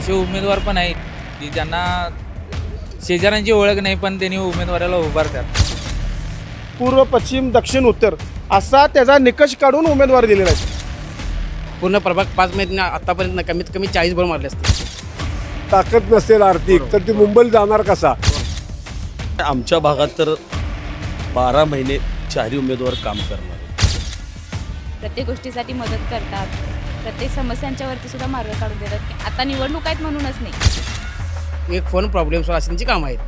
असे उमेदवार पण आहेत की ज्यांना शेजाऱ्यांची ओळख नाही पण त्यांनी उमेदवाराला उभारतात. पूर्व पश्चिम दक्षिण उत्तर असा त्याचा निकष काढून उमेदवार दिलेला आहे. पूर्ण प्रभाग पाच मध्ये आतापर्यंत ना कमीत कमी चाळीस बॉल मारले असते ताकद नसेल आर्थिक तर ती मुंबईला जाणार कसा? आमच्या भागात तर बारा महिने चारही उमेदवार काम करणार प्रत्येक गोष्टीसाठी मदत करतात. प्रत्येक समस्यांच्यावरती सुद्धा मार्ग काढून देतात. की आता निवडणूक आहेत म्हणूनच नाही. एक फोन प्रॉब्लेम सॉल्व त्यांची कामं आहेत.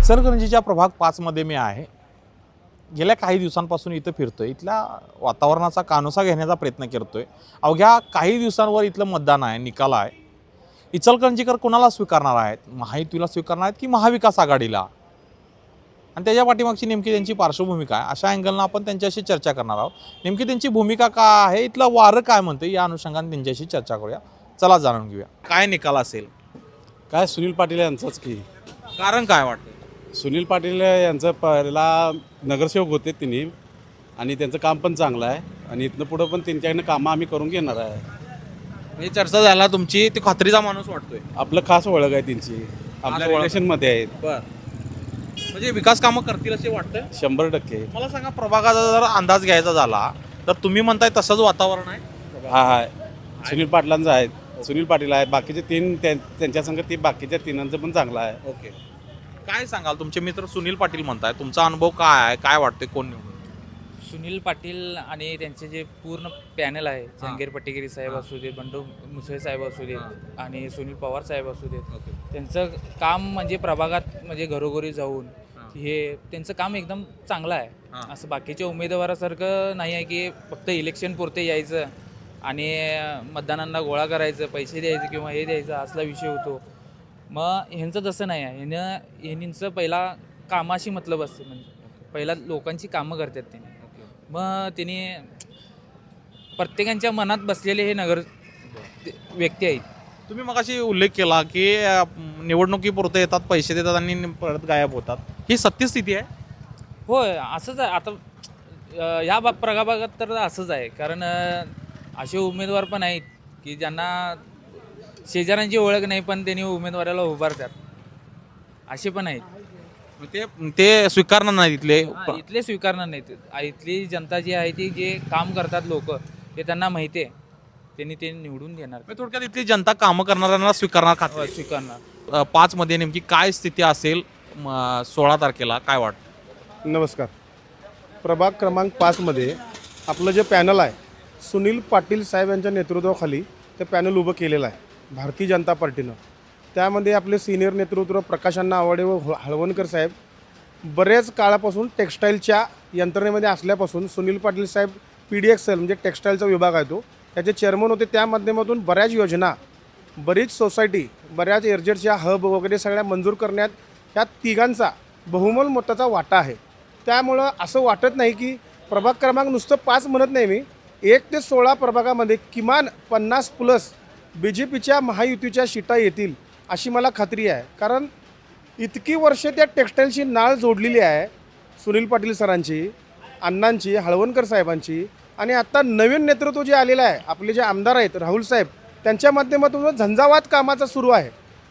इचलकरंजीच्या प्रभाग पाचमध्ये मी आहे. गेल्या काही दिवसांपासून इथं फिरतोय. इथल्या वातावरणाचा कानोसा घेण्याचा प्रयत्न करतोय. अवघ्या काही दिवसांवर इथलं मतदान आहे निकाल आहे. इचलकरंजीकर कोणाला स्वीकारणार आहेत? महायुतीला स्वीकारणार आहेत की महाविकास आघाडीला? आणि त्याच्या पाठीमागची नेमकी त्यांची पार्श्वभूमिका आहे. अशा अँगलनं आपण त्यांच्याशी चर्चा करणार आहोत. नेमकी त्यांची भूमिका काय आहे? इथलं वारं काय म्हणतं? या अनुषंगाने त्यांच्याशी चर्चा करूया. चला जाणून घेऊया. काय निकाल असेल? काय सुनील पाटील यांचंच की. कारण काय वाटतं सुनील पाटील यांचं पहिला नगरसेवक होते तिन्ही आणि त्यांचं काम पण चांगलं आहे. आणि इथनं पुढं पण त्यांच्याकडनं कामं आम्ही करून घेणार आहे. म्हणजे चर्चा झाला तुमची ते खात्रीचा माणूस वाटतोय. आपलं खास ओळख आहे त्यांची. आमच्या ओळख. रिलेशनमध्ये आहेत बर. म्हणजे विकास कामं करतील असे वाटतंय? शंभर टक्के. मला सांगा प्रभागाचा जर अंदाज घ्यायचा झाला तर तुम्ही म्हणताय तसंच वातावरण आहे? हा हा. सुनील पाटलांचं आहे. सुनील पाटील आहेत बाकीचे तीन त्यां- त्यांच्या संग ती बाकीच्या तिनांचं पण चांगलं आहे. ओके. काय सांगाल? तुमचे मित्र सुनील पाटील म्हणताय. तुमचा अनुभव काय आहे? काय वाटतंय? कोण निवडून? सुनील पाटील आणि त्यांचे जे पूर्ण पॅनल आहे जहांगीर पट्टेगिरी साहेब असू देत बंडू मुसळे साहेब असू देत आणि सुनील पवार साहेब असू देत त्यांचं काम म्हणजे प्रभागात म्हणजे घरोघरी जाऊन हां. त्यांचं काम एकदम चांगलं आहे. असं बाकीच्या उमेदवारासारखं नाही आहे की फक्त इलेक्शन पुरते यायचं आणि मतदानांना गोळा करायचं पैसे द्यायचं किंवा हे द्यायचं असला विषय होतो. मग ह्यांचं तसं नाही आहे. ह्यानं ह्यांचं पहिला कामाशी मतलब असते म्हणजे. पहिला लोकांची कामं करतात त्यांनी. मग त्यांनी प्रत्येकांच्या मनात बसलेले हे नगर ते- व्यक्ती आहेत. तुम्ही मग अशी उल्लेख केला की अं, निवडणुकीपुरते येतात पैसे देतात आणि परत गायब होतात. ही सत्यस्थिती आहे? होय असंच आहे. आता अं, ह्या बा प्रभागात तर असंच आहे. कारण अं, असे उमेदवार पण आहेत की ज्यांना शेजाऱ्यांची ओळख नाही पण त्यांनी उमेदवाराला उभारतात. असे पण आहेत. ते ते स्वीकारणार नाही तिथले हा, इथले स्वीकारणार नाहीत. आ- इथली जनता जी आहे ती जे काम करतात लोक ते त्यांना माहिती आहे. त्यांनी ते निवडून देणार म्हणजे थोडक्यात इथली जनता कामं करणाऱ्यांना स्वीकारणार हो, खात्री स्वीकारणार पाच मध्ये नेमकी काय स्थिती असेल म, सोळा तारखेला काय वाटतं नमस्कार. प्रभाग क्रमांक पाचमध्ये आपलं जे पॅनल आहे सुनील पाटील साहेब यांच्या नेतृत्वाखाली ते पॅनल उभं केलेलं आहे भारतीय जनता पार्टीनं. त्यामध्ये आपले सिनियर नेतृत्व प्रकाशांना आवाडे व हळवणकर साहेब. बऱ्याच काळापासून टेक्स्टाईलच्या यंत्रणेमध्ये असल्यापासून सुनील पाटील साहेब पी डी एक्स एल म्हणजे टेक्स्टाईलचा विभाग आहे तो. त्याचे चेअरमन होते. त्या माध्यमातून बऱ्याच योजना बरीच सोसायटी बऱ्याच एअरजेटच्या हब वगैरे सगळ्या मंजूर करण्यात ह्या तिघांचा बहुमोल मताचा वाटा आहे. त्यामुळं असं वाटत नाही की प्रभाग क्रमांक नुसतं पाच म्हणत नाही मी. एक ते सोळा प्रभागामध्ये किमान पन्नास प्लस बी जे पीच्या महायुतीच्या शिटा येतील. अशी मला खात्री आहे. कारण इतकी वर्ष त्या टेक्सटाईलशी नाळ जोडलेली आहे सुनील पाटील सरांची अण्णांची हळवणकर साहेबांची. आणि आत्ता नवीन नेतृत्व जे आलेलं आहे आपले जे आमदार आहेत राहुल साहेब त्यांच्या माध्यमातून झंझावात कामाचा सुरू आहे.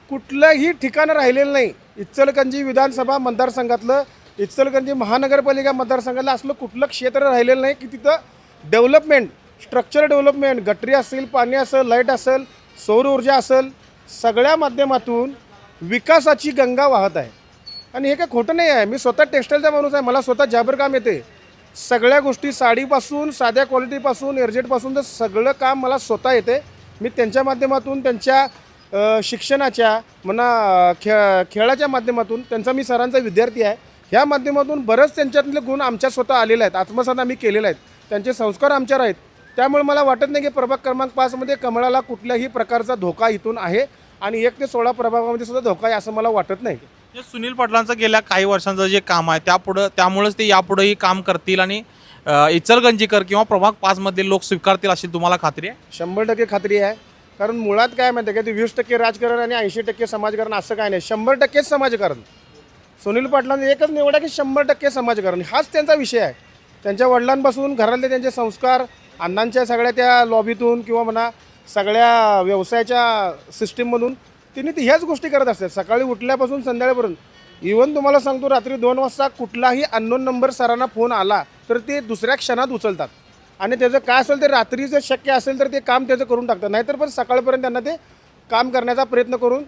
कुठलंही ठिकाण राहिलेलं नाही. इचलकंजी विधानसभा मतदारसंघातलं इचलकंजी महानगरपालिका मतदारसंघातलं असलं कुठलं क्षेत्र राहिलेलं नाही की तिथं डेव्हलपमेंट स्ट्रक्चर डेव्हलपमेंट गटरी असेल पाणी असेल लाइट असेल सौर ऊर्जा असेल सगळ्या माध्यमातून विकासाची गंगा वाहत आहे. आणि हे काय खोटं नाही आहे. मी स्वतः टेक्स्टाईलचा माणूस आहे. मला स्वतः जाबर काम येते सगळ्या गोष्टी साडीपासून साध्या क्वालिटीपासून एअरजेटपासून तर सगळं काम मला स्वतः येते. मी त्यांच्या माध्यमातून त्यांच्या शिक्षणाच्या म्हणा खे खेळाच्या माध्यमातून त्यांचा मी सरांचा विद्यार्थी आहे. ह्या माध्यमातून बरंच त्यांच्यातले गुण आमच्या स्वतः आलेले आहेत. आत्मसात आम्ही केलेले आहेत. त्यांचे संस्कार आमच्यावर आहेत. त्यामुळे मला वाटत नाही की प्रभाग क्रमांक पाचमध्ये कमळाला कुठल्याही प्रकारचा धोका इथून आहे आणि एक ते सोळा प्रभागामध्ये सुद्धा धोका आहे असं मला वाटत नाही. सुनील पाटलांचं गेल्या काही वर्षांचं जे काम आहे त्यापुढं त्यामुळेच ते यापुढेही काम करतील आणि अ, इचलकरंजीकर किंवा प्रभाग पाच मधले लोक स्वीकारतील अशी तुम्हाला खात्री आहे? शंभर टक्के खात्री आहे. कारण मुळात काय माहिती आहे का? ते वीस टक्के राजकारण आणि ऐंशी टक्के समाजकारण असं काय नाही. शंभर टक्केच समाजकारण. सुनील पाटलांचा एकच निवड आहे की शंभर टक्के समाजकारण. हाच त्यांचा विषय आहे. त्यांच्या वडिलांपासून घरातले त्यांचे संस्कार अण्णांच्या सगळ्या त्या लॉबीतून किंवा म्हणा सगळ्या व्यवसायाच्या सिस्टीममधून तिने ती ह्याच गोष्टी करत असतात. सकाळी उठल्यापासून संध्याकाळपर्यंत. इवन तुम्हाला सांगतो रात्री दोन वाजता कुठलाही अननोन नंबर सरांना फोन आला तर ते दुसऱ्या क्षणात उचलतात. आणि त्याचं काय असेल ते रात्री जर शक्य असेल तर ते काम त्याचं करून टाकतात. नाहीतर पण सकाळपर्यंत त्यांना ते काम करण्याचा प्रयत्न करून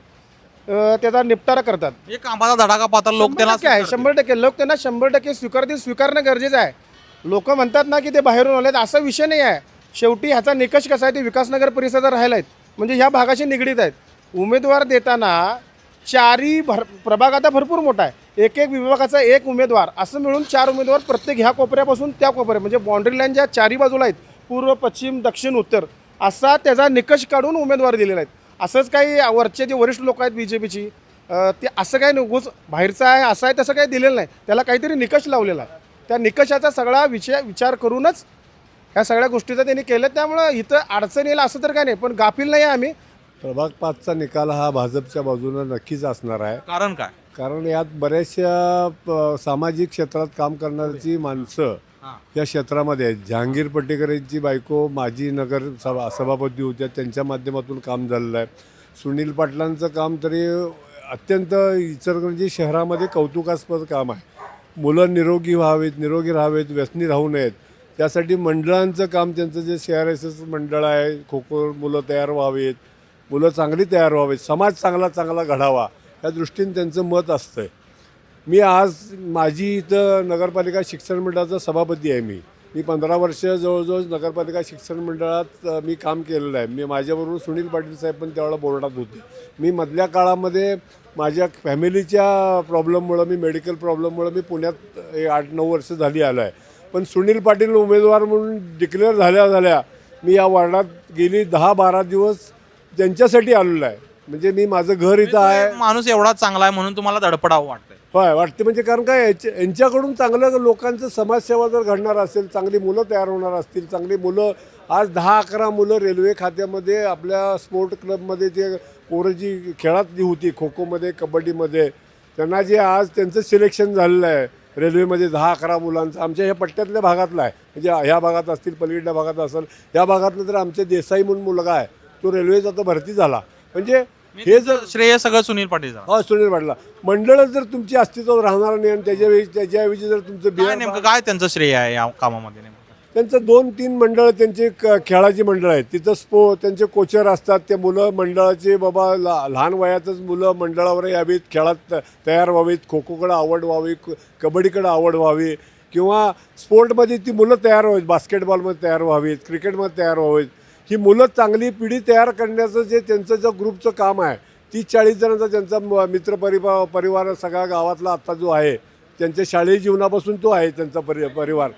त्याचा निपटारा करतात. हे कामाचा धडाका पाहता लोक आहे स्वीकारतील. शंभर टक्के. लोक त्यांना शंभर टक्के स्वीकारतील. स्वीकारणं गरजेचं आहे. लोक म्हणतात ना की ते बाहेरून आलेत. असा विषय नाही आहे. शेवटी ह्याचा निकष कसा आहे ते विकासनगर परिसरात राहिला आहेत म्हणजे ह्या भागाशी निगडीत आहेत. उमेदवार देताना चारी भर प्रभाग आता भरपूर मोठा आहे. एक एक विभागाचा एक उमेदवार असं मिळून चार उमेदवार प्रत्येक ह्या कोपऱ्यापासून त्या कोपऱ्या म्हणजे बाउंड्री लाईन ज्या चारी बाजूला आहेत पूर्व पश्चिम दक्षिण उत्तर असा त्याचा निकष काढून उमेदवार दिलेला आहेत. असंच काही वरचे जे वरिष्ठ लोक आहेत बी जे पीची ते असं काही नकोच बाहेरचं आहे असं आहे तसं काही दिलेलं नाही. त्याला काहीतरी निकष लावलेला आहे. त्या निकषाचा सगळा विषय विचार करूनच ह्या सगळ्या गोष्टीचं त्यांनी केलं त्यामुळं इथं अडचण येईल असं तर काय नाही. पण गाफील नाही आहे आम्ही. प्रभाग पाचचा निकाल हा भाजपच्या बाजूनं नक्कीच असणार आहे. कारण काय? कारण यात बऱ्याचशा प- सामाजिक क्षेत्रात काम करणारी माणसं हां. या क्षेत्रामध्ये आहेत. जहांगीर पटेकर यांची बायको माजी नगर सभा सभापती होत्या. त्यांच्या माध्यमातून काम झालेलं आहे. सुनील पाटलांचं काम तरी अत्यंत इचलकरंजी शहरामध्ये कौतुकास्पद काम आहे. मुलं निरोगी व्हावेत निरोगी राहावेत व्यसनी राहू नयेत. त्यासाठी मंडळांचं काम त्यांचं जे सी आर एस एस मंडळ आहे खो खो मुलं तयार व्हावीत मुलं चांगली तयार व्हावीत समाज चांगला चांगला घडावा या दृष्टीने त्यांचं मत असतं मी आज माझी इथं नगरपालिका शिक्षण मंडळाचा सभापती आहे मी. मी पंधरा वर्ष जवळजवळ नगरपालिका शिक्षण मंडळात मी काम केलेलं आहे. मी माझ्याबरोबर सुनील पाटील साहेब पण त्यावेळेला बोर्डात होते. मी मधल्या काळामध्ये माझ्या फॅमिलीच्या प्रॉब्लेममुळं मी मेडिकल प्रॉब्लेममुळं मी पुण्यात आठ नऊ वर्ष झाली आलो आहे पण सुनील पाटील उमेदवार म्हणून डिक्लेअर झाल्या झाल्या मी या वार्डात गेली दहा बारा दिवस त्यांच्यासाठी आलेलो आहे. म्हणजे मी माझं घर इथं आहे. माणूस एवढा चांगला आहे म्हणून तुम्हाला धडपडावं वाटतंय होय वाटते म्हणजे कारण काय याच्या- यांच्याकडून चांगलं लोकांचं समाजसेवा जर घडणार असेल चांगली मुलं तयार होणार असतील चांगली मुलं आज दहा अकरा मुलं रेल्वे खात्यामध्ये आपल्या स्पोर्ट क्लबमध्ये जे पोरं जी खेळात जी होती खो खोमध्ये कबड्डीमध्ये त्यांना जे आज त्यांचं सिलेक्शन झालेलं आहे रेल्वेमध्ये दहा अकरा मुलांचं आमच्या ह्या पट्ट्यातल्या भागातला आहे म्हणजे ह्या भागात असतील पलीकडल्या भागात असेल या भागातलं तर आमच्या देसाई म्हणून मुलगा आहे तो रेल्वेचा आता भरती झाला. म्हणजे हे जर श्रेय सगळं सुनील पाटील हा सुनील पाटला मंडळ जर तुमची अस्तित्व राहणार नाही आणि त्याच्यावेळी त्याच्याऐवजी जर तुमचं काय बिहार नेमकं काय त्यांचं श्रेय आहे या कामामध्ये नेमकं? त्यांचं दोन तीन मंडळ त्यांचे क- खेळाची मंडळ आहेत. तिथं स्पो त्यांचे कोचर असतात ते मुलं मंडळाचे बाबा ला लहान वयातच मुलं मंडळावर यावीत खेळात त- तयार व्हावीत खो खोकडं आवड व्हावी क- कबड्डीकडं आवड व्हावी किंवा स्पोर्टमध्ये ती मुलं तयार व्हावीत बास्केटबॉलमध्ये तयार व्हावीत क्रिकेटमध्ये तयार व्हावीत. ही मुलं चांगली पिढी तयार करण्याचं जे त्यांचं जे ग्रुपचं काम आहे तीस चाळीस जणांचा त्यांचा म- मित्र परिवार परिवार सगळ्या गावातला आत्ता जो आहे त्यांच्या शालेय जीवनापासून तो आहे त्यांचा परि परिवार.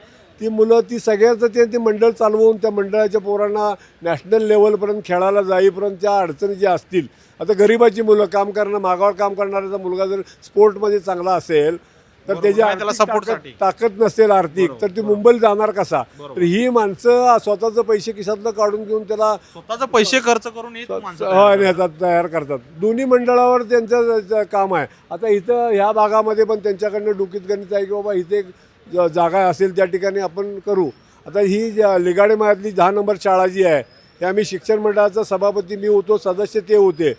ती मुलं ती सगळ्यांचं ते ते मंडळ चालवून त्या मंडळाच्या पोरांना नॅशनल लेवलपर्यंत खेळायला जाईपर्यंत त्या अडचणी ज्या असतील आता गरिबाची मुलं काम करणं मागावर काम करणाऱ्याचा मुलगा जर स्पोर्टमध्ये चांगला असेल तर. त्याच्या ताकद नसेल आर्थिक तर ती मुंबईला जाणार कसा? तर ही माणसं स्वतःचं पैसे खिशातलं काढून घेऊन त्याला स्वतःचे पैसे खर्च करून ही माणसं तयार करतात. नेतात तयार करतात. दोन्ही मंडळावर त्यांचं काम आहे. आता इथं ह्या भागामध्ये पण त्यांच्याकडनं डोकीत गणित आहे की बाबा इथे एक जागा असेल त्या ठिकाणी आपण करू. आता ही लिगाडे मायातली दहा नंबर शाळा जी आहे हे आम्ही शिक्षण मंडळाचा सभापती मी होतो सदस्य ते होते.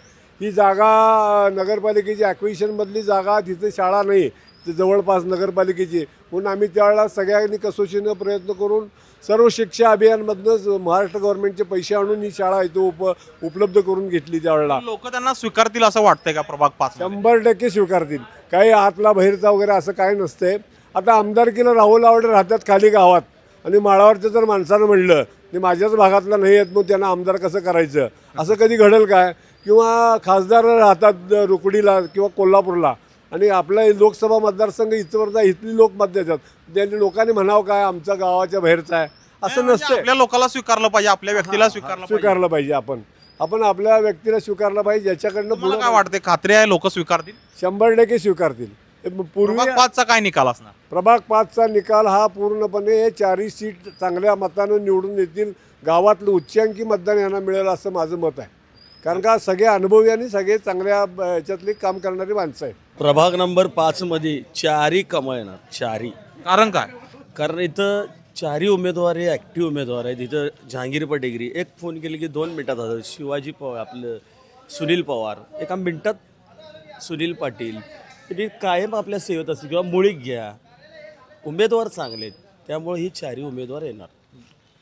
ही जागा नगरपालिकेची ॲक्विशनमधली जागा तिथे शाळा नाही. ते जवळपास नगरपालिकेची म्हणून आम्ही त्यावेळेला सगळ्यांनी कसोशीनं प्रयत्न करून सर्व शिक्षा अभियानमधनंच महाराष्ट्र गव्हर्नमेंटचे पैसे आणून ही शाळा इथं उप उपलब्ध करून घेतली त्यावेळेला. लोक त्यांना स्वीकारतील असं वाटतंय का प्रभाग पाच शंभर टक्के स्वीकारतील. काही आतला बाहेरचा वगैरे असं काही नसतंय. आता आमदारकीला राहुल आवडे राहतात खाली गावात. आणि माळावरचं जर माणसानं म्हणलं ते माझ्याच भागातला नाही येत मग त्यांना आमदार कसं करायचं? असं कधी घडेल काय? किंवा खासदार राहतात रुकडीला किंवा कोल्हापूरला. आणि आपला लोकसभा मतदारसंघ इथवरचा इथली लोक मत देतात त्यांनी लोकांनी म्हणावं काय आमच्या गावाच्या बाहेरचा आहे. असं म्हणजे आपल्या लोकांना स्वीकारलं पाहिजे आपल्या व्यक्तीला स्वीकारलं स्वीकारलं पाहिजे आपण. आपण आपल्या व्यक्तीला स्वीकारलं पाहिजे ज्याच्याकडनं पुढं काय वाटते खात्री आहे लोक स्वीकारतील? शंभर टक्के स्वीकारतील. पूर्वी पाचचा काय निकाल असणार? प्रभाग पाचचा निकाल हा पूर्णपणे हे चारही सीट चांगल्या मतानं निवडून येतील. गावातलं उच्चांकी मतदान यांना मिळेल असं माझं मत आहे. कारण का सगळे अनुभवी आणि सगळे चांगल्या ह्याच्यातली काम करणारी माणसं आहेत. प्रभाग नंबर पाचमध्ये चारही कमळ येणार चारही कारण काय? कारण इथं चारही उमेदवार हे ॲक्टिव्ह उमेदवार आहेत. इथं जहांगीर पटेगिरी एक फोन केले की दोन मिनटात हजर शिवाजी पवार आपलं सुनील पवार एका मिनटात सुनील पाटील. ते कायम आपल्या सेवेत असतील किंवा मुळीक घ्या. उमेदवार चांगले आहेत त्यामुळे ही चारही उमेदवार येणार.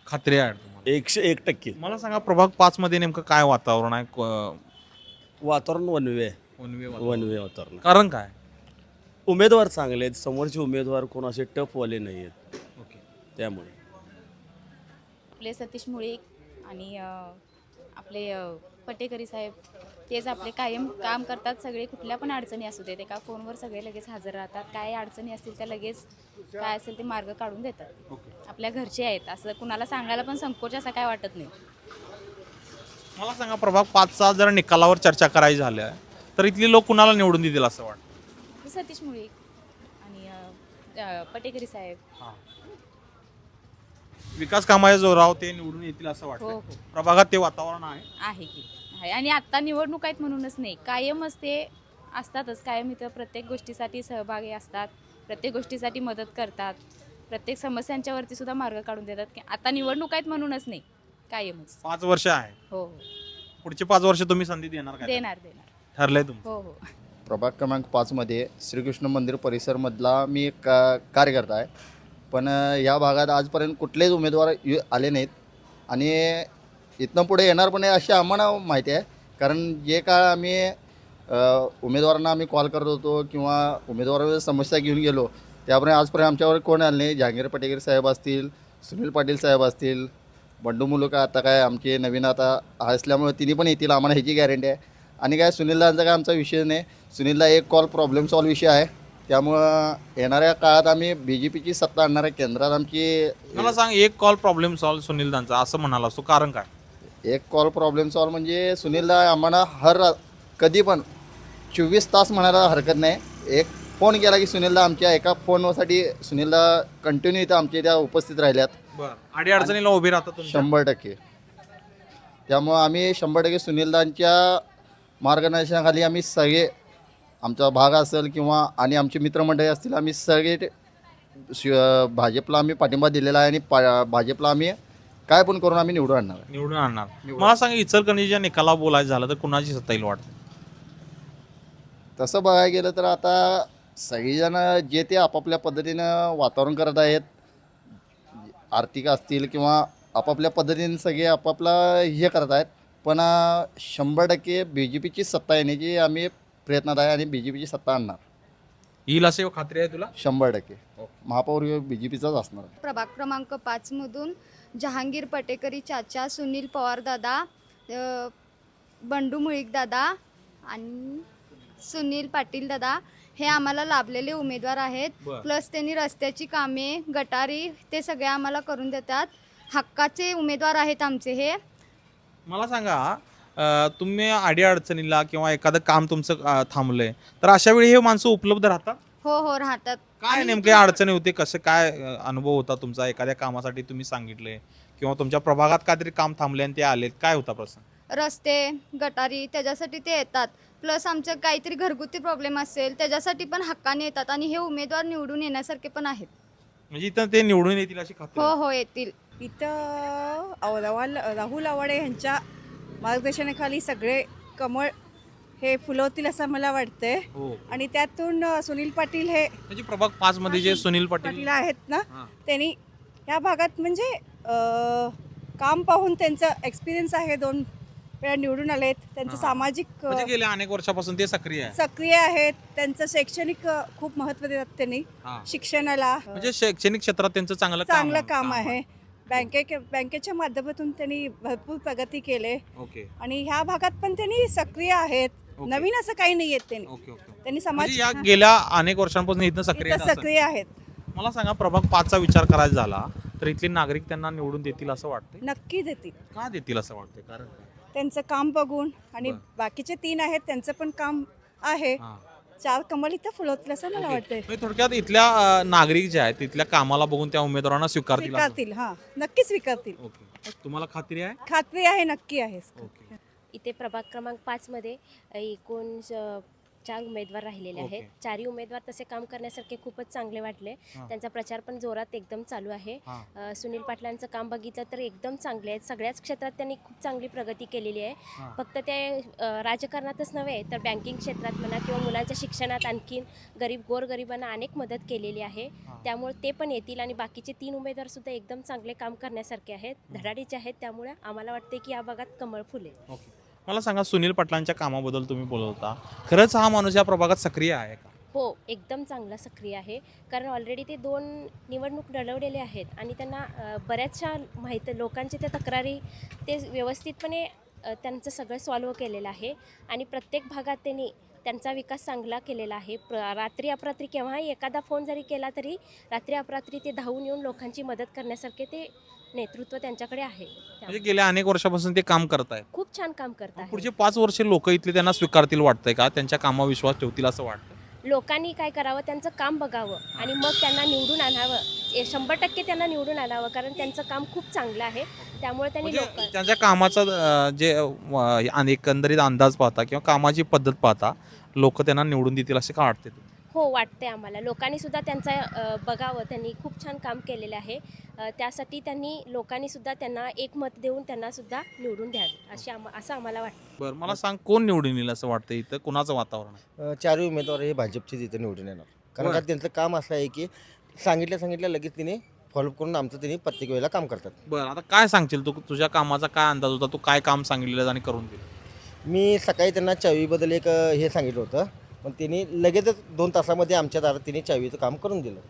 खात्री आहे तुम्हाला? एकशे एक टक्के. मला सांगा प्रभाग पाच मध्ये नेमकं काय वातावरण आहे? क- वातावरण वनवे आहे. वनवे वातावरण. वनवे वातावरण. कारण काय? उमेदवार चांगले आहेत. समोरचे उमेदवार कोण असे टफवाले नाही आहेत ओके. त्यामुळे. आपले सतीश मुळीक आणि अ, आपले अ, पटेकरी साहेब तेच आपले कायम काम करतात. सगळे कुठल्या पण अडचणी असू देत एका फोनवर सगळे लगेच हजर राहतात. काय अडचणी असतील त्या लगेच काय असेल ते मार्ग काढून देतात. आपल्या घरचे आहेत. असं कुणाला सांगायला पण संकोच असा काय वाटत नाही. मला सांगा प्रभाग पाचचा जर निकालावर चर्चा करायची झाल्या तर इथले लोक कुणाला निवडून देतील असं वाटतं? सतीश मुळीक आणि अ, अ, पटेकरी साहेब. विकास कामाच्या जोरावर ते निवडून येतील असं हो वाटतं हो. प्रभागात ते वातावरण आहे. आहे की. आहे. आणि आत्ता निवडणूक आहेत म्हणूनच नाही. कायमच ते असतातच. कायम इथं प्रत्येक गोष्टीसाठी सहभागी असतात. प्रत्येक गोष्टीसाठी मदत करतात. प्रत्येक समस्यांच्या वरती सुद्धा मार्ग काढून देतात. की आता निवडणूक आहेत म्हणूनच नाही. कायमच. पाच वर्ष आहे. हो हो. पुढचे पाच वर्ष तुम्ही संधी देणार काय? देणार देणार. ठरलंय तुमचं? हो हो. प्रभाग क्रमांक पाचमध्ये श्रीकृष्ण मंदिर परिसरमधला मी एक का कार्यकर्ता आहे. पण अ, या भागात आजपर्यंत कुठलेच उमेदवार यु आले नाहीत. आणि इथनं पुढे येणार पण आहे अशी आम्हाला माहिती आहे. कारण जे काय आम्ही अ, उमेदवारांना आम्ही कॉल करत होतो किंवा उमेदवारांवर समस्या घेऊन गेलो त्यापर्यंत आजपर्यंत आमच्यावर कोण आले नाही. जहांगीर पटेकर साहेब असतील सुनील पाटील साहेब असतील बंडू मुलुका आता काय आमचे नवीन आता असल्यामुळे तिन्ही पण येतील. आम्हाला ह्याची गॅरंटी आहे. आणि काय सुनीलदांचा काय आमचा विषय नाही. सुनीलला एक कॉल प्रॉब्लेम सॉल्व विषय आहे. त्यामुळं येणाऱ्या काळात आम्ही बी जे पीची सत्ता आणणार आहे. केंद्रात आमची मला सांग एक कॉल प्रॉब्लेम सॉल्व सुनील दांचा असं म्हणाला असतो कारण काय? एक कॉल प्रॉब्लेम सॉल्व म्हणजे सुनीलला आम्हाला हर कधी पण चोवीस तास म्हणायला हरकत नाही. एक फोन केला की सुनीलला आमच्या एका फोनसाठी सुनीलला कंटिन्यू इथं आमच्या त्या उपस्थित राहिल्यात. अडी अडचणीला उभे राहतात शंभर टक्के. त्यामुळं आम्ही शंभर टक्के सुनीलदांच्या मार्गदर्शनाखाली आम्ही सगळे आमचा भाग असेल किंवा आणि आमचे मित्रमंडळी असतील आम्ही सगळे शिव- भाजपला आम्ही पाठिंबा दिलेला आहे आणि पा भाजपला आम्ही काय पण करून आम्ही निवडून आणणार आहे. निवडून आणणार मला सांगा इचलकरंजीच्या निकाला बोलायचं झालं तर कुणाची सत्ता येईल वाटतं तसं बघायला गेलं तर आता सगळीजण जे ते आपापल्या पद्धतीनं वातावरण करत आहेत आर्थिक असतील किंवा आपापल्या पद्धतीने सगळे आपापलं हे करत आहेत पण शंभर टक्के बी जे पीची सत्ता येण्याची आम्ही प्रयत्नात आहे आणि बी जे पीची सत्ता आणणार. येईल असे खात्री आहे तुला? शंभर टक्के. महापौर बी जे पीचाच असणार. प्रभाग क्रमांक पाचमधून जहांगीर पटेकरी चाचा सुनील पवार दादा अ, बंडू मुळीक दादा आणि सुनील पाटील दादा हे आम्हाला लाभलेले उमेदवार आहेत. बरं. प्लस त्यांनी रस्त्याची कामे गटारी ते सगळे आम्हाला करून देतात. हक्काचे उमेदवार आहेत आमचे हे. मला सांगा अं, तुम्ही आडी अडचणीला किंवा एखादं काम तुमचं अं, थांबलंय तर अशा वेळी हे माणसं उपलब्ध राहतात? हो हो राहतात. काय आणि नेमके अडचणी होते? कसं काय अं, अनुभव होता तुमचा? एखाद्या कामासाठी तुम्ही सांगितले किंवा तुमच्या प्रभागात काहीतरी काम थांबले आणि ते आलेत. काय होता प्रश्न रस्ते गटारी त्याच्यासाठी ते येतात. प्लस आमचं काहीतरी घरगुती प्रॉब्लेम असेल त्याच्यासाठी पण हक्काने येतात आणि हे उमेदवार निवडून येण्यासारखे पण आहेत. म्हणजे इथं ते निवडून येतील अशी खात्री हो आहे. हो येतील. इथं रावाल राहुल आवाडे यांच्या मार्गदर्शनाखाली सगळे कमळ हे फुलवतील असं मला वाटतंय. हो. आणि त्यातून सुनील पाटील हे म्हणजे प्रभाग पाच मध्ये जे सुनील पाटील पाटील आहेत ना हां. त्यांनी या भागात म्हणजे अ, काम पाहून त्यांचं एक्सपिरियन्स आहे दोन वेळा निवडून आलेत. त्यांचं हां. सामाजिक अ, म्हणजे गेल्या अनेक वर्षापासून ते सक्रिय आहे. सक्रिय आहेत. त्यांचं शैक्षणिक अ, खूप महत्त्व देतात त्यांनी. हां. शिक्षणाला म्हणजे शैक्षणिक क्षेत्रात त्यांचं चांगलं काम चांगलं काम आहे. बँके बँकेच्या माध्यमातून त्यांनी भरपूर प्रगती केले. ओके. आणि ह्या भागात पण त्यांनी सक्रिय आहेत. ओके. नवीन असं काही नाही आहेत त्यांनी. Okay okay. त्यांनी समाज म्हणजे या गेल्या अनेक वर्षांपासून इथं सक्रिय इथं. सक्रिय आहेत. मला सांगा प्रभाग पाचचा विचार करायचा झाला तर इथले नागरिक त्यांना निवडून देतील असं वाटतंय? नक्की देतील. का देतील असं वाटतंय? कारण काय? त्यांचं काम बघून आणि बरं. बाकीचे तीन आहेत त्यांचं पण काम आहे. हां. चार कमल इथं फुलवतील असं मला. वाटतंय. म्हणजे थोडक्यात इथल्या अं, नागरिक जे आहेत तिथल्या कामाला बघून त्या उमेदवारांना स्वीकारतील असं. स्वीकारतील हा. नक्की स्वीकारतील. ओके. तुम्हाला खात्री आहे? खात्री आहे नक्की आहे. ओके. इथे प्रभाग क्रमांक पाचमध्ये एकूण चार उमेदवार राहिलेले आहेत. ओके. चारही उमेदवार तसे काम करण्यासारखे खूपच चांगले वाटले. हां. त्यांचा प्रचार पण जोरात एकदम चालू आहे. हां. अ, सुनील पाटलांचं काम बघितलं तर एकदम चांगले आहेत. सगळ्याच क्षेत्रात त्यांनी खूप चांगली प्रगती केलेली आहे. हां. फक्त ते अ, राजकारणातच नव्हे तर बँकिंग क्षेत्रात म्हणा किंवा मुलांच्या शिक्षणात आणखीन गरीब गोरगरिबांना अनेक मदत केलेली आहे. हां. त्यामुळे ते पण येतील आणि बाकीचे तीन उमेदवार सुद्धा एकदम चांगले काम करण्यासारखे आहेत. धडाडीचे आहेत. त्यामुळे आम्हाला वाटते की या भागात कमळ फुलेल मला सांगा सुनील पाटलांच्या कामाबद्दल तुम्ही बोलत होता. खरंच हा माणूस या प्रभागात सक्रिय आहे का? हो एकदम चांगला सक्रिय आहे. कारण ऑलरेडी ते दोन निवडणूक लढवलेले आहेत आणि त्यांना बऱ्याचशा माहीत लोकांच्या त्या तक्रारी ते व्यवस्थितपणे त्यांचं सगळं सॉल्व्ह केलेलं आहे. आणि प्रत्येक भागात त्यांनी त्यांचा विकास चांगला केलेला आहे. प्र रात्री अपरात्री केव्हाही एखादा फोन जरी केला तरी रात्री अपरात्री ते धावून येऊन लोकांची मदत करण्यासारखे ते नेतृत्व त्यांच्याकडे आहे. म्हणजे गेल्या अनेक वर्षापासून ते काम करत आहेत खूप छान काम करत आहे पुढचे पाच वर्ष लोक इथले त्यांना स्वीकारतील वाटतंय का? त्यांच्या कामावर विश्वास ठेवतील असं वाटतं लोकांनी काय करावं? त्यांचं काम बघावं आणि मग त्यांना निवडून आणावं. ए- शंभर टक्के त्यांना निवडून आणावं कारण त्यांचं काम खूप चांगलं आहे. त्यामुळे त्यांनी लोक म्हणजे त्यांच्या कामाचा अं, जे अं, अं, एकंदरीत अंदाज पाहता किंवा कामाची पद्धत पाहता लोक त्यांना निवडून देतील असे का वाटते हो वाटते आम्हाला. लोकांनी सुद्धा त्यांचा बघावं. त्यांनी खूप छान काम केलेले आहे. त्यासाठी त्यांनी लोकांनी सुद्धा त्यांना एक मत देऊन त्यांना सुद्धा निवडून द्यावे अशी आम असं आम्हाला वाटतं बरं मला सांग कोण निवडून येईल असं वाटतं इथं? कुणाचं वातावरण आहे? चारही उमेदवार हे भाजपचे तिथे निवडून येणार. कारण बरं. का त्यांचं काम असं आहे की सांगितलं सांगितलं लगेच तिने फॉलोअप करून आमचं त्यांनी प्रत्येक वेळेला काम करतात. बरं आता काय सांगशील तू? तुझ्या कामाचा काय अंदाज होता? तू काय काम सांगितलेलं आणि करून दिलं? मी सकाळी त्यांना चावीबद्दल एक अ, हे सांगितलं होतं. पण त्यांनी लगेचच दोन तासामध्ये आमच्या दारात तिने चावीचं काम करून दिलं.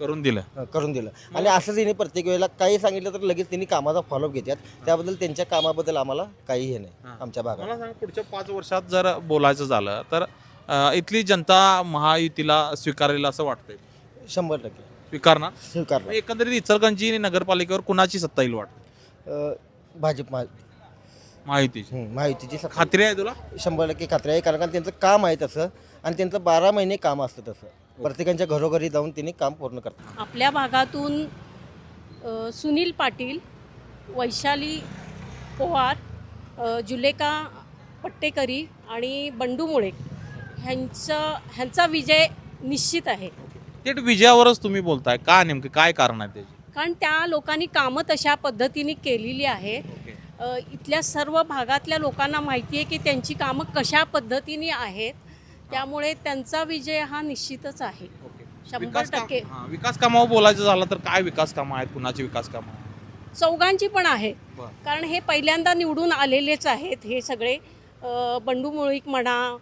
करून दिलं. अ, करून दिलं. आणि असं तिने प्रत्येक वेळेला काही सांगितलं तर लगेच त्यांनी कामाचा फॉलोअप घेतात त्याबद्दल त्यांच्या कामाबद्दल आम्हाला काही हे नाही. आमच्या भागात. मला सांग पुढच्या पाच वर्षात जर बोलायचं झालं तर अं, इथली जनता महायुतीला स्वीकारेल असं वाटतंय? शंभर टक्के. स्वीकारणार? स्वीकारलं एकंदरीत इचलकरंजी नगरपालिकेवर कुणाची सत्ता येईल वाटतं? अ, भाजप महा महायुतीची. हं, महायुतीची सत्ता. खात्री आहे तुला? शंभर टक्के खात्री आहे कारण का त्यांचं काम आहे तसं. आणि त्यांचं बारा महिने काम असतं तसं. प्रत्येकाच्या घरोघरी जाऊन त्यांनी काम पूर्ण करतात. आपल्या भागातून अ, सुनील पाटील वैशाली पोवार अ, जुलेका पट्टेकरी आणि बंडू मुळे ह्यांचं ह्यांचा विजय निश्चित आहे. थेट विजयावरच तुम्ही बोलताय. का नेमकं काय कारण आहे त्याची? कारण त्या लोकांनी कामं तशा पद्धतीने केलेली आहे. अ, इथल्या सर्व भागातल्या लोकांना माहिती आहे की त्यांची कामं कशा पद्धतीने आहेत. त्यामुळे त्यांचा विजय हा निश्चितच आहे. शंभर विकास काम- टक्के. हां, विकास कामावर बोलायचं झालं तर काय विकास कामं आहेत? कुणाची विकास कामं आहेत? चौघांची पण आहे. बरं. कारण हे पहिल्यांदा निवडून आलेलेच आहेत हे सगळे. अ, बंडू मुळीक म्हणा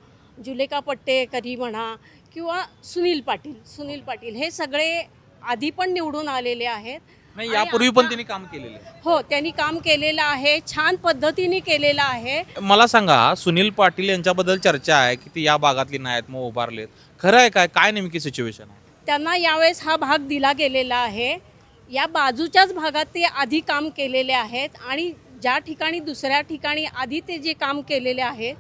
जुलेका पट्टेकरी म्हणा किंवा सुनील पाटील सुनील पाटील हे सगळे आधी पण निवडून आलेले आहेत. नाही यापूर्वी पण त्यांनी काम केलेलं आहे. हो त्यांनी काम केलेलं आहे छान पद्धतीने केलेलं आहे. मला सांगा सुनील पाटील यांच्याबद्दल चर्चा आहे की ती या भागातली नाहीत मग उभारलेत. खरं आहे काय? काय नेमकी सिच्युएशन आहे? त्यांना यावेळेस हा भाग दिला गेलेला आहे. या बाजूच्याच भागात ते आधी काम केलेले आहेत आणि ज्या ठिकाणी दुसऱ्या ठिकाणी आधी ते जे काम केलेले आहेत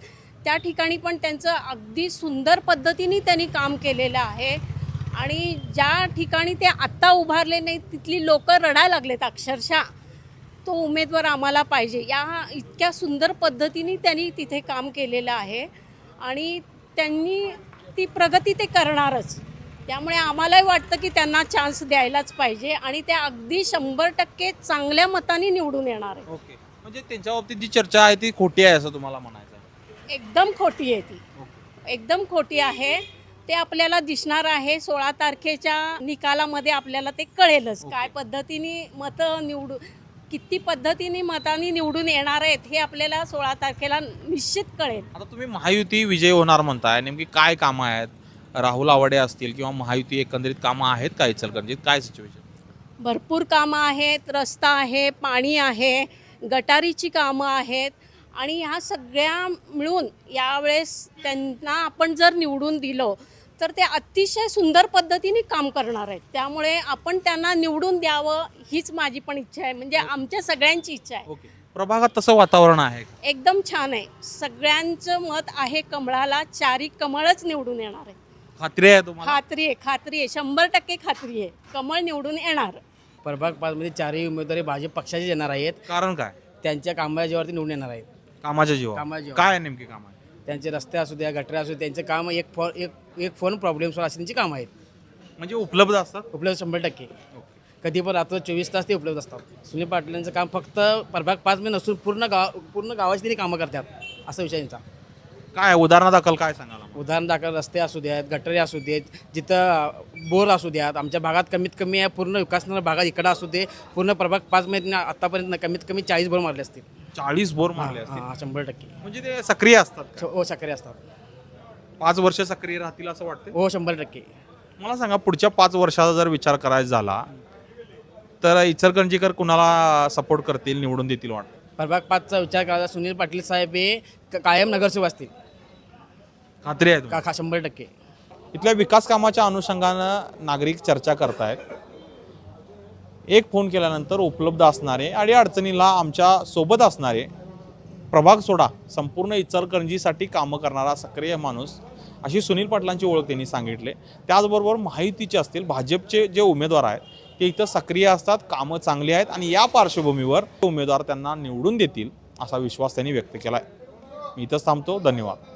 त्या ठिकाणी पण त्यांचं अगदी सुंदर पद्धतीने त्यांनी काम केलेलं आहे. आणि ज्या ठिकाणी ते आत्ता उभारले नाही तिथली लोक रडायला लागलेत अक्षरशः. तो उमेदवार आम्हाला पाहिजे. या इतक्या सुंदर पद्धतीने त्यांनी तिथे काम केलेलं आहे आणि त्यांनी ती प्रगती ते करणारच. त्यामुळे आम्हालाही वाटतं की त्यांना चान्स द्यायलाच पाहिजे आणि ते अगदी शंभर टक्के चांगल्या मताने निवडून येणार आहे ओके. म्हणजे त्यांच्या बाबतीत जी चर्चा आहे ती खोटी आहे असं तुम्हाला म्हणायचं एकदम खोटी आहे ती. एकदम खोटी आहे. ते आपल्याला दिसणार आहे. सोळा तारखेच्या निकालामध्ये आपल्याला ते कळेलच. काय पद्धतीने मतं निवडू किती पद्धतीने मतांनी निवडून येणार आहेत हे आपल्याला सोळा तारखेला निश्चित कळेल. आता तुम्ही महायुती विजय होणार म्हणताय. नेमकी काय कामं आहेत? राहुल आवडे असतील किंवा महायुती एकंदरीत कामं आहेत का इचलकरंजीत? काय सिच्युएशन भरपूर कामं आहेत. रस्ता आहे पाणी आहे गटारीची कामं आहेत. आणि ह्या सगळ्या मिळून यावेळेस त्यांना आपण जर निवडून दिलं तर ते अतिशय सुंदर पद्धतीने काम करणार आहेत. त्यामुळे आपण त्यांना निवडून द्यावं हीच माझी पण इच्छा आहे. म्हणजे आमच्या सगळ्यांची इच्छा आहे. ओके. प्रभागात तसं वातावरण आहे एकदम छान आहे. सगळ्यांचं मत आहे कमळाला चारी कमळच निवडून येणार आहे खात्री आहे तुम्हाला? खात्री आहे खात्री आहे. शंभर टक्के खात्री आहे. कमळ निवडून येणार. प्रभाग पाचमध्ये चारही उमेदवारी भाजप पक्षाचे येणार आहेत. कारण काय? त्यांच्या कामाच्या जेवरती निवडून येणार आहेत. कामाच्या जीवा कामाच्या जीवावर. काय आहे नेमकी काम त्यांचे रस्ते असू द्या गटरे असू द्या त्यांचे काम एक फोन एक एक फोन प्रॉब्लेम्सवर अशी त्यांची कामं आहेत. म्हणजे उपलब्ध असतात? उपलब्ध शंभर टक्के. कधी पण रात्र चोवीस तास ते उपलब्ध असतात. सुनील पाटलांचं काम फक्त प्रभाग पाचमध्ये नसून पूर्ण गाव पूर्ण गावाची त्यांनी कामं करतात असा विषय त्यांचा. काय उदाहरणादाखल काय सांगाल? उदाहरण दाखल रस्ते असू द्यात गटरे असू देत जिथं बोर असू द्यात आमच्या भागात कमीत कमी आहे पूर्ण विकासणार भागात इकडं असू दे पूर्ण प्रभाग पाचमध्ये ना आतापर्यंत कमीत कमी चाळीस बोर मारले असतील. चाळीस बोर मारले असतील. हां शंभर टक्के. म्हणजे ते सक्रिय असतात? हो सक्रिय असतात. पाच वर्ष सक्रिय राहतील असं वाटतं हो शंभर टक्के. मला सांगा पुढच्या पाच वर्षाचा जर विचार करायचा झाला तर इचलकरंजीकर कुणाला सपोर्ट करतील निवडून देतील वाटतं? प्रभाग पाचचा विचार करायचा सुनील पाटील साहेब हे क- कायम नगरसेवक असतील. खात्री आहे का तुम्हाला? का शंभर टक्के. इथल्या विकास कामाच्या अनुषंगानं नागरिक चर्चा करतायत. एक फोन केल्यानंतर उपलब्ध असणारे आणि अडचणीला आमच्यासोबत असणारे प्रभाग सोडा संपूर्ण इचलकरंजीसाठी कामं करणारा सक्रिय माणूस अशी सुनील पाटलांची ओळख त्यांनी सांगितले. त्याचबरोबर माहितीचे असतील भाजपचे जे उमेदवार आहेत ते इथं सक्रिय असतात कामं चांगली आहेत आणि या पार्श्वभूमीवर उमेदवार त्यांना निवडून देतील असा विश्वास त्यांनी व्यक्त केला आहे मी इथंच थांबतो. धन्यवाद.